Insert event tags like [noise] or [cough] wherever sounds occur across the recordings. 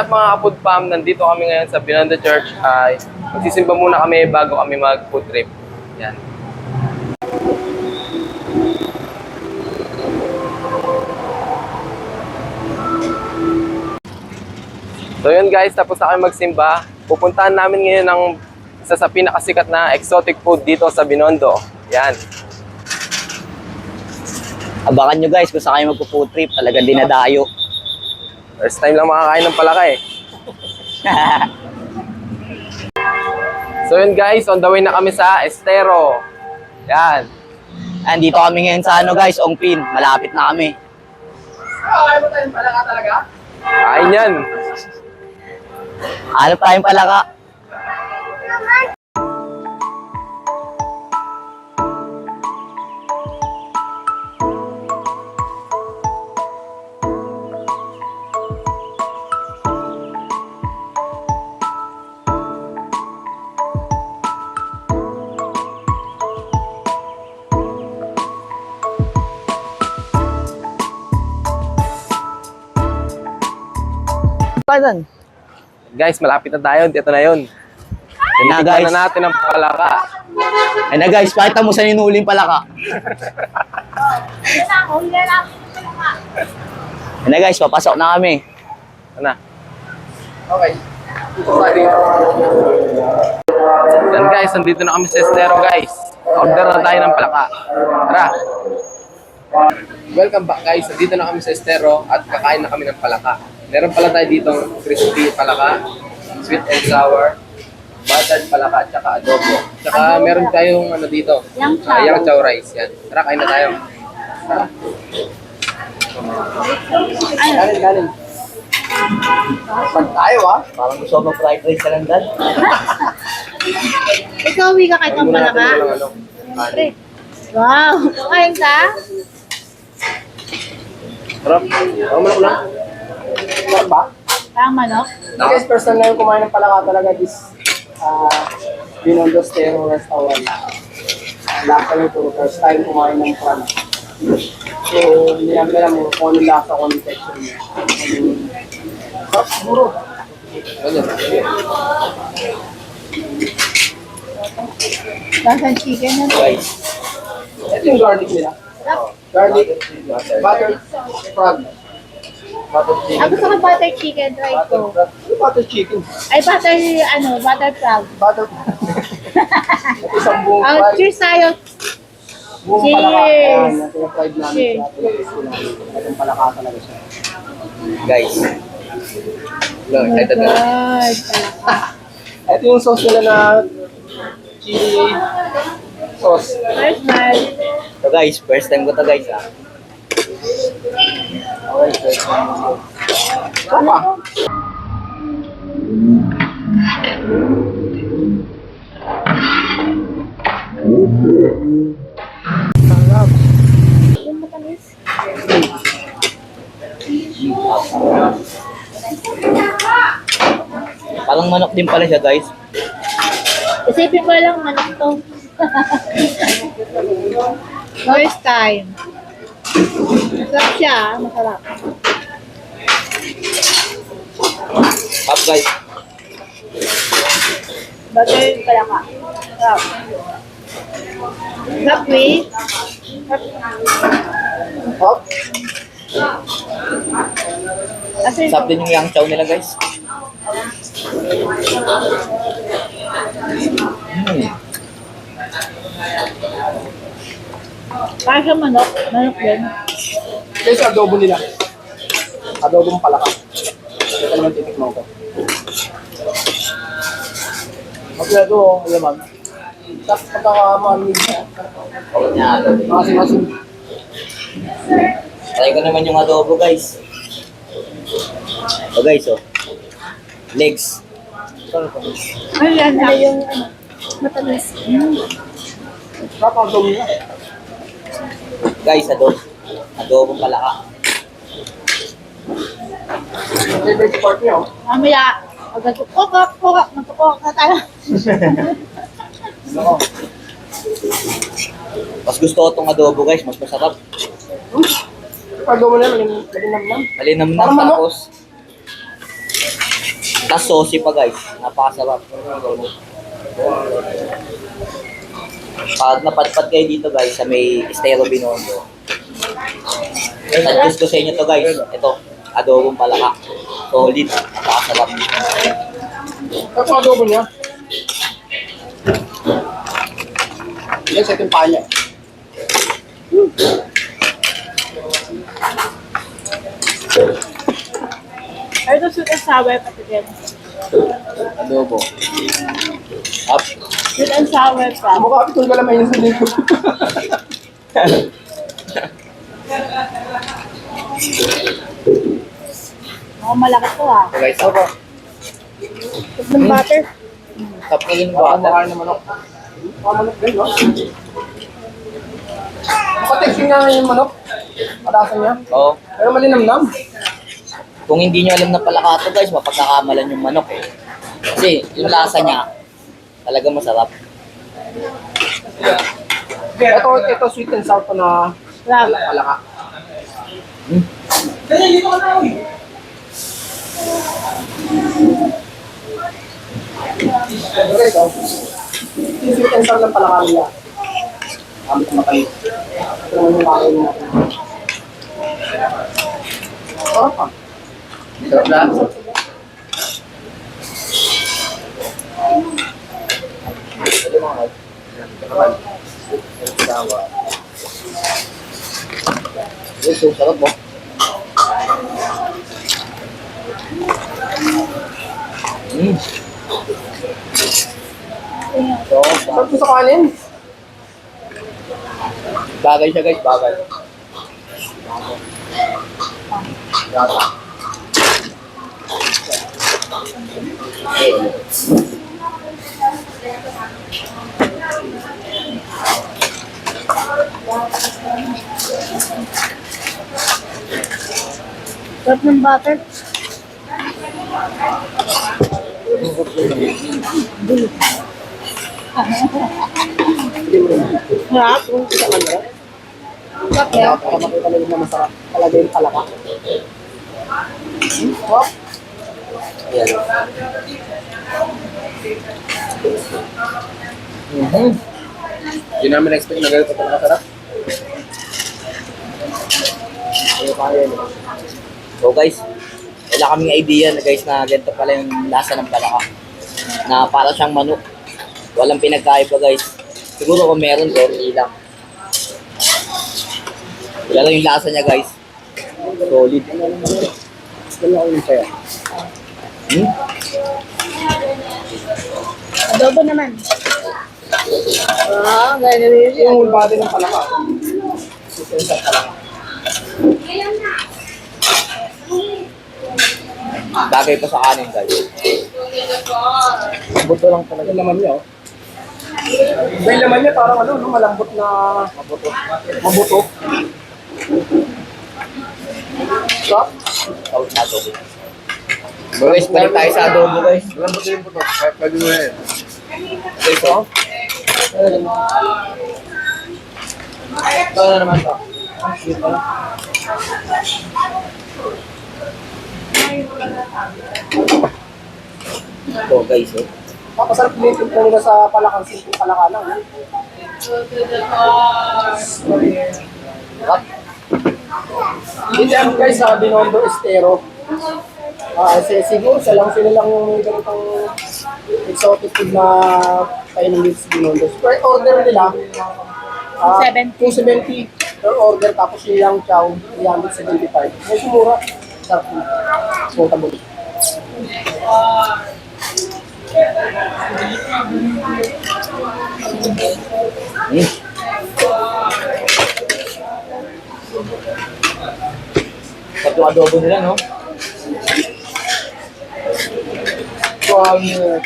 Sa mga kapod fam, nandito kami ngayon sa Binondo Church ay magsisimba muna kami bago kami mag food trip. Yan. So yun guys, tapos na kami magsimba. Pupuntahan namin ngayon ng isa sa pinakasikat na exotic food dito sa Binondo. Yan. Abangan nyo guys kung saan kayo magpo-food trip. Talagang dinadayo. First time lang makakain ng palaka eh. [laughs] So yun guys, on the way na kami sa Estero. Yan. Andito kami ngayon sa ano guys, Ongpin. Malapit na kami. Kakain mo tayong palaka talaga? Kain yan. Hanap tayong palaka. Pardon. Guys, malapit na tayo. Dito na yun. Yan na guys. na natin ang palaka. Yan na guys, pakita mo sa ninuling palaka. Yan na guys, papasok na kami. Ano? Okay. Yan guys, nandito na kami sa Estero guys. Order na tayo ng palaka. Tara. Welcome back guys. Nandito na kami sa Estero at kakain na kami ng palaka. Meron pala tayo dito crispy palaka, sweet and sour, buttered palaka, at saka adobo. Tsaka meron tayong ano dito, Yang uh, yang chow rice. Yan. Tara, kain na tayo. Tara. Kanin, kanin. Pag tayo ah. Parang gusto mo fried rice ka lang dad. [laughs] Ikaw, uwi ka kahit ng Ano, palaka. kanin. Wow! Kain ka? Sarap. Ako manok lang. Sarap ba? Parang manok? Na yung kumain ng palaka talaga this uh, Binondo Stero Restaurant. Lasa nito, first time kumain ng prawn. So, hindi namin alam mo kung anong lasa, kung anong texture niya. Sarap siguro. Lasang chicken na to. Ito yung garlic nila. Garlic, butter, frog. Butter chicken. gusto ko butter chicken, try ko. Ano butter chicken? Ay, butter, ano, butter frog. Butter [laughs] isang buong Ah, fried. cheers tayo. Buong Cheers! ito yung namin Cheers. siya. Pinag-gusto namin. Itong palaka talaga siya. guys. No, Oh my excited na. God. [laughs] Ito yung sauce nila na chili sauce. First man. So guys, first time ko to guys ah. Tama. Parang manok din pala siya guys. Isipin ko lang manok to. [laughs] First time. Masarap siya, ah. masarap. Up guys. Butter pala ka. Sarap. Sarap, Wee. Hop. Kasi, Sarap din yung yang chow nila guys. Parang siya manok. Manok din. Ito yung adobo nila. Adobong palaka. Ito naman titikman ko. Magkaya ito, alam ma'am. Tapos pagkakamanig niya. Yan. Masin-masin. Try ko naman yung adobo guys. So guys oh. Legs. Ano yan? Ano yung? Matamis. Mm. Ang adobo niya. Guys, adobo. Adobo palaka. Mamaya, agad ko, kukak, kukak, magkukak na tayo. Ako. [laughs] Mas gusto ko tong adobo guys, mas masarap. Adobo na, maling malinam lang. Malinam na Parang manok. tapos Tapos saucy pa guys. Napakasarap. Pag napadpad kayo dito guys sa may Estero Binondo. Suggest ko sa inyo to guys. Ito, adobong palaka. Solid. Napakasarap. Ito ang adobo niya. Yan sa iting panya. Ay, ito sweet and sour pati din. Adobo. Up. Sweet and sour pa. Mukha pitong galamay yung sulit ko. Ako malaki to ah. So guys, ako. Tapos ng butter. Top kayo ng Baka bata. mukha na manok. Mukha manok din, no? Pateksing nga yung manok. Patasan niya. Oo. Pero malinamnam. Kung hindi nyo alam na palaka to guys, mapagkakamalan yung manok eh. Kasi yung lasa niya, talaga masarap. Ito, ito sweet and sour pa na Grabe. palaka. Hmm. Ito, ito. Yung sweet and sour ng palaka nila. Kami sa makalit. Ito naman yung kakain natin. Sarap pa. Sarap na. Yes, so sarap mo. Mm. So, Sarap sa kanin. bagay siya guys, bagay. Sarap ng butter. Sarap. Sarap Kaya para makita nila na masarap. Talaga yung palaka. Hmm, sarap. Ayan. Mhm. Hindi namin na-expect na ganito kaya nila. So guys, wala kaming idea na guys na ganito pala yung lasa ng palaka. Na para siyang manok. Walang pinagkaiba guys. Siguro kung meron, konti lang. Wala lang yung lasa niya guys. Solid. Yan lang yung saya. Hmm? Adobo naman. Ah, ganyan Yung whole body ng palaka. And sour palaka. Bagay pa sa kanin guys. Buto lang talaga. Yung laman niya, oh. Yung laman niya, parang ano, no, malambot na mabuto. Mabuto. Sarap. Tawag na adobo. Guys, balik tayo sa adobo guys. Malambot din po to. Kaya Pwede mo yan. Oh. Ito na naman. Ito guys, oh. Kapasarap din yung nila sa palakang simple palaka lang. eh. Sarap. Dito yan guys sa Binondo Estero. Ah, kasi siguro sa lang sila lang yung ganitong exotic food na kainan dito sa Binondo. Per order nila, ah, 270. 270 per order tapos yung yang chow, 375. Medyo mura. Sarap din. Portable. Hmm. Sarap yung adobo nila, no? So, ang uh.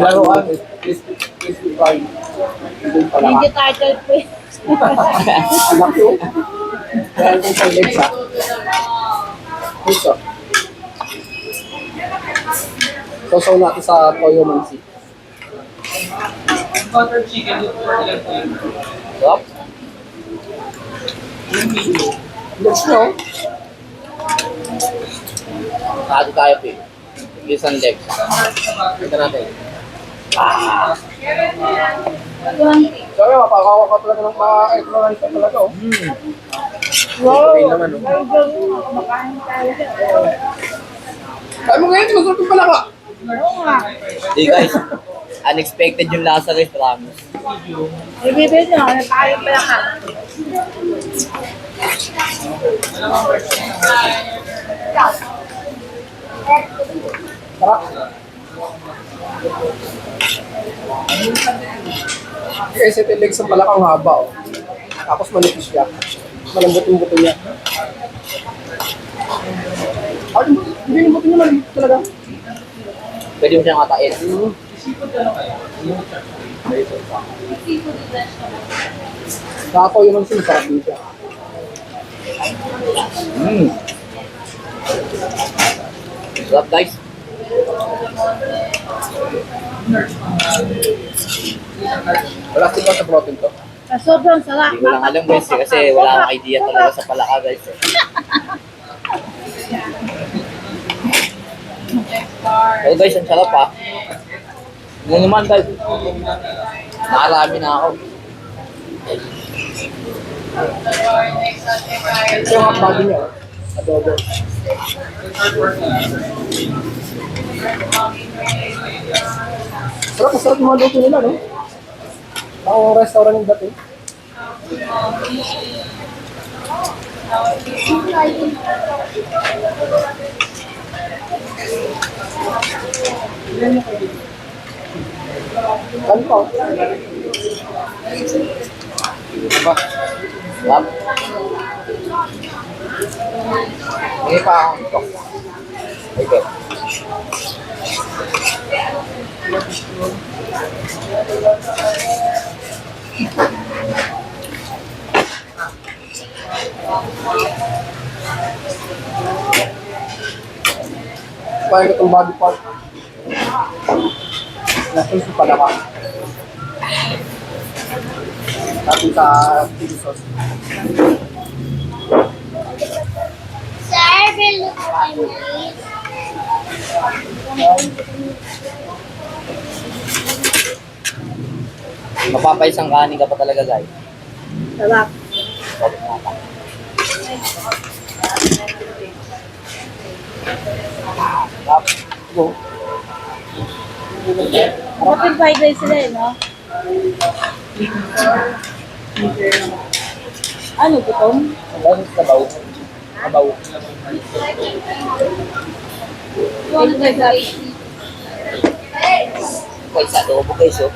Laruan, eh. Oh. Sa. Ito. Sosaw natin sa toyo mansi. Sarap. Legs nyo. Sado tayo, Pi. Isang leg. Ito natin. Sabi, mapakawa ka talaga ng ka talaga, oh. Hmm. Okay naman, no? Sabi mo ngayon, masarap yung palaka. Hey guys, unexpected yung lasa guys, promise. Ibibigay nyo, ano tayo pala ka? Sarap. Kasi ito legs ng palakang haba, oh. Tapos manipis siya. Malambot yung buto niya. Ay, hindi yung buto niya malambot talaga. Pwede mo siyang katain. Mm. Kapo yung mga sarap din siya. Mm. Sarap guys. Wala ko sa protein to. Ah, Sobrang sarap. Hindi ko lang alam guys eh, kasi wala akong idea talaga sa palaka guys. eh. Pero [laughs] guys, ang sarap ha. Ano naman guys? Nakarami na ako. Ito yung hot body niya, oh. Adobo. Sarap, sarap yung mga luto nila, no? Parang restaurant yung dati. Ano pa? Diba? Sarap. Hindi pa akong ito. Okay. Parang itong body part. Nasa sa palaka. Natin sa chili sauce. Sir, look at me. Mapapaisang kanin ka pa talaga guys. Sarap. Sarap. Go. Kapit fried rice sila eh, no? Ano, gutom? Ang dami sa baw. Kabaw. Ano ba Guys, sa adobo oh.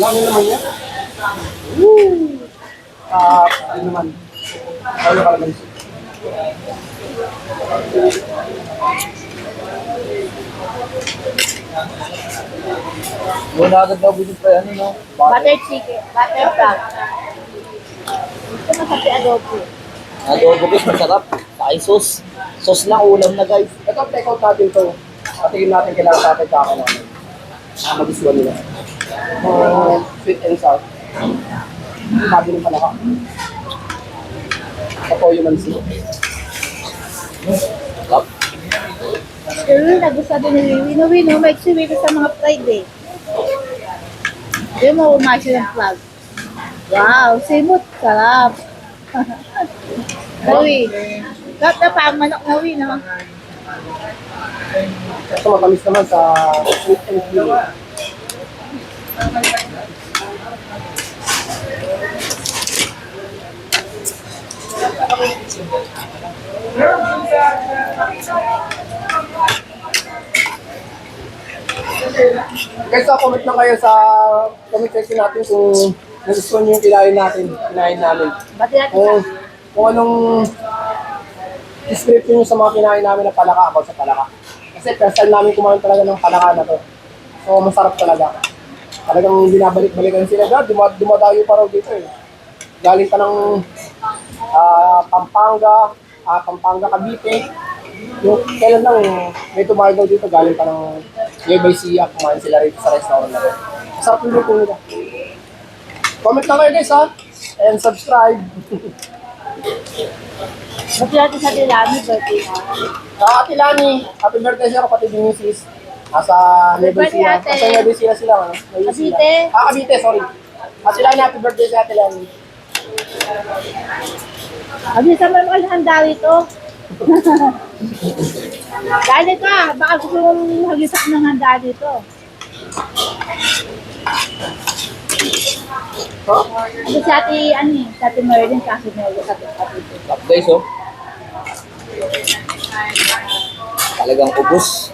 Lang naman yan. Woo! Ah, yun naman. Ano ka naman? Muna agad daw binig pa ano no. Butter chicken. Butter crab. Ito masarap yung adobo. Adobo guys, masarap. Yung sauce. Sauce lang, ulam na guys. Ito, take out natin to. Patingin natin kailangan natin kaka namin. Ah, mag-isuan nila. Uh, sweet and sour. Sabi ng palaka. Ito yung mansi. Sarap. Pero nagustuhan din ni Wiwi. No, Wiwi, may chiwi sa mga fried eh. Yung mo umasyo ng flag. Wow, simot. Sarap. [laughs] Nawi. Sarap na pa ang manok na Wiwi, no? Ito matamis naman sa sweet and. Guys, sa comment lang kayo sa comment section natin kung nagustuhan nyo yung kinain natin, kinain namin. Bati natin Kung, kung anong description nyo sa mga kinain namin na palaka about sa palaka. Kasi first time namin kumain talaga ng palaka na to. So masarap talaga. Talagang binabalik-balikan sila. Dad, duma dumadayo pa raw dito eh. Galing pa ng ah, Pampanga, ah, Pampanga, Cavite. Yung kailan lang may tumayo daw dito galing pa ng Nueva Ecija. Kumain sila rito sa restaurant na to. Masarap yung luto nila. Comment lang kayo guys ha. And subscribe. Ba't natin sa Tilani, birthday na. Sa Ate Lani, happy birthday siya kapatid ni Mrs. Nasa Happy Nueva birthday, Ecija. ate. Nasa Nueva Ecija sila. ano? Ecija. Cavite. Ah, Cavite, sorry. Ate Lani, happy birthday sa Ate Lani. Abi, sa mga mga handa rito. [laughs] Dali ka, baka gusto mong hagisak ng handa dito. Huh? Ano si ate, ano eh, si ate Merlin, kasi Merlin, sa ate. Up guys, oh. Talagang ubos.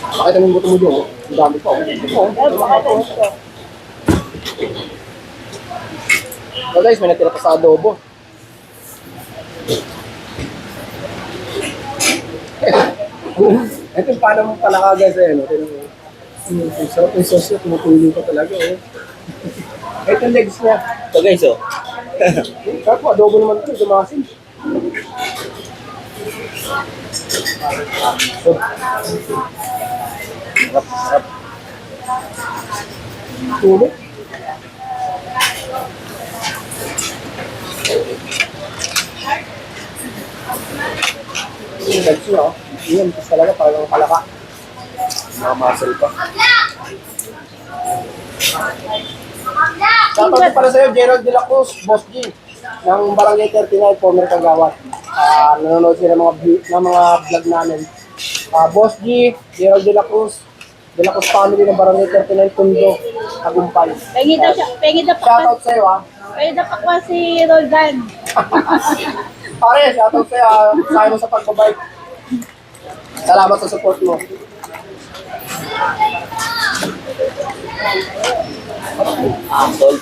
Pakita mo yung buto mo dyan. oh. Ang dami pa. oh. Baka ito. So guys, may natira pa sa adobo. Ito yung paano mo pala ka guys eh, no? Hmm, ang sarap yung sauce niya, tumutuloy pa talaga oh. Ito yung legs niya. So guys, oh. Sarap adobo naman ito, dumasin. So, sarap, sarap. Tulog. Yung legs niya, oh. Yan, tapos talaga parang kalaka. Mga muscle pa. Shoutout para sa'yo, Gerald De La Cruz, Boss G, ng Barangay 39, former Kagawat. Ah, nanonood sila ng mga, ng mga vlog namin. Ah, Boss G, Gerald De La Cruz, De La Cruz family ng Barangay 39, Tundo, Tagumpay. Pengi daw siya, pengi daw pa, Shoutout sa'yo ah. pengi daw pa si Roldan. [laughs] Pare, shoutout sa'yo ah. Sayo mo sa pagbabike. Salamat sa support mo. Ah, salt.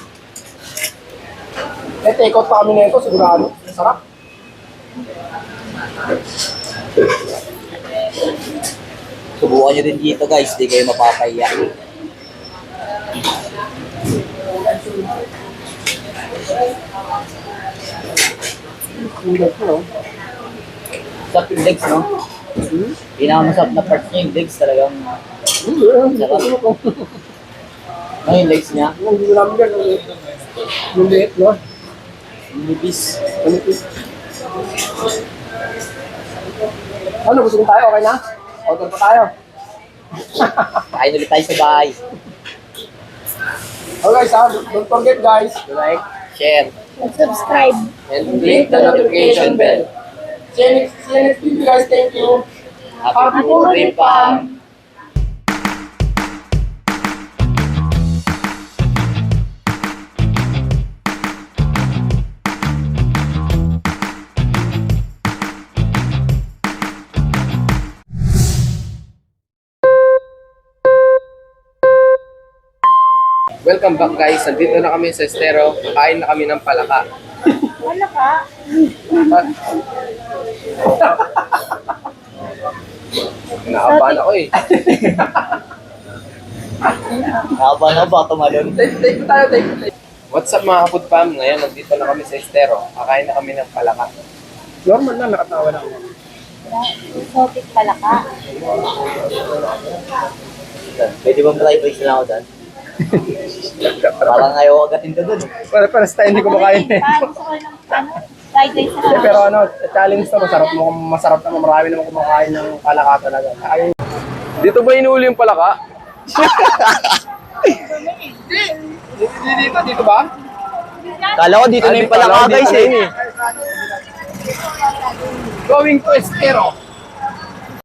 Eh, take out pa kami na ito, sigurado. Sarap. Subukan nyo din dito guys, di kayo mapapahiya. Legs mo, no? Sa legs, no? Pinakamasarap na part niya yung legs talagang. Sarap. Ano yung legs niya? Ko namin yan. yung- Yung liit, no? Ano ito? Ano, gusto tayo? Okay na? Order pa tayo. Kain ulit tayo sa bahay. Okay guys, ha? don't forget guys. Like, share, Subscribe. And click the notification bell. See you next, video guys. Thank you. happy birthday pa! Welcome back guys. Nandito na kami sa Estero. Kain na kami ng palaka. Wala ka. Nakabahan ako eh. Haba na ba tumalon? Take, tayo, take, take. What's up mga kapod fam? Ngayon nandito na kami sa Estero. Kakain na kami ng palaka. Normal na, nakatawa lang. Exotic pala ka. Pwede bang fry breaks na ako dyan? Parang ayaw agatin ka dun. Para, para sa tayo, hindi ko makain eh. Ah, gusto ko ng ano, fried rice Eh. Pero ano, challenge to, masarap mo, masarap naman, marami naman kumakain ng palaka talaga. Ayun. Dito ba inuuli yung palaka? Dito, dito, dito ba? Kala ko dito na yung palaka guys eh. Going to Estero.